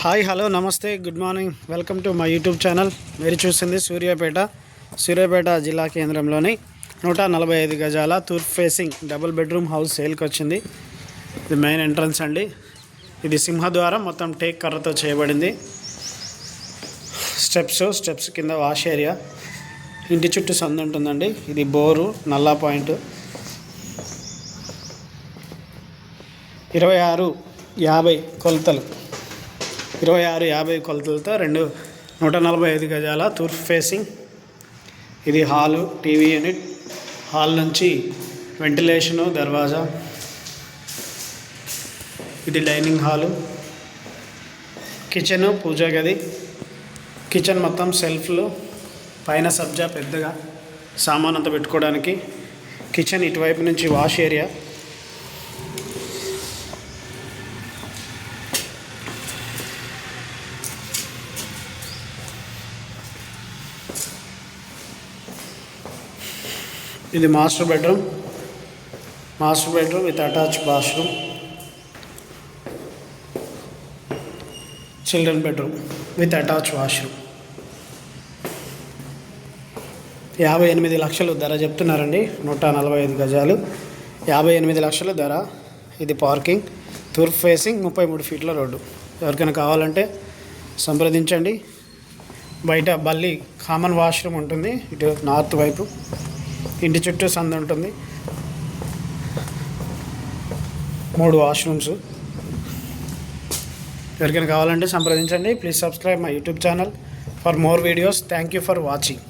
Hi hello నమస్తే good morning. Welcome to my YouTube channel. మీరు చూసింది సూర్యాపేట సూర్యాపేట జిల్లా కేంద్రంలోని నూట నలభై ఐదు గజాల తూర్పు ఫేసింగ్ డబుల్ బెడ్రూమ్ హౌస్ సేల్కి వచ్చింది. ఇది మెయిన్ ఎంట్రన్స్ అండి. ఇది సింహద్వారం మొత్తం టేక్ కర్రతో చేయబడింది. స్టెప్స్ స్టెప్స్ కింద వాష్ ఏరియా ఇంటి చుట్టూ సందు ఉంటుందండి. ఇది బోరు నల్లా పాయింట్. ఇరవై ఆరు యాభై కొలతలు. ఇరవై ఆరు యాభై కొలతలతో రెండు నూట నలభై ఐదు గజాల తూర్పు ఫేసింగ్. ఇది హాలు టీవీ యూనిట్. హాల్ నుంచి వెంటిలేషను దర్వాజా. ఇది డైనింగ్ హాలు. కిచెను పూజా గది. కిచెన్ మొత్తం సెల్ఫ్లు. పైన సబ్జా పెద్దగా. సామాన్ అంతా పెట్టుకోవడానికి. కిచెన్ ఇటువైపు నుంచి వాష్ ఏరియా. ఇది master bedroom. Master bedroom with attach bathroom. Children bedroom with attach washroom. యాభై ఎనిమిది లక్షలు ధర చెప్తున్నారండి. నూట నలభై ఐదు గజాలు. యాభై ఎనిమిది లక్షల ధర. ఇది పార్కింగ్. తూర్పు ఫేసింగ్ ముప్పై మూడు ఫీట్ల రోడ్డు. ఎవరికైనా కావాలంటే సంప్రదించండి. బయట బల్లి కామన్ వాష్రూమ్ ఉంటుంది. ఇటు నార్త్ వైపు. ఇంటి చుట్టూ సందు ఉంటుంది. మూడు వాష్రూమ్స్. ఎవరికైనా కావాలంటే సంప్రదించండి. Please subscribe my YouTube channel for more videos. Thank you for watching.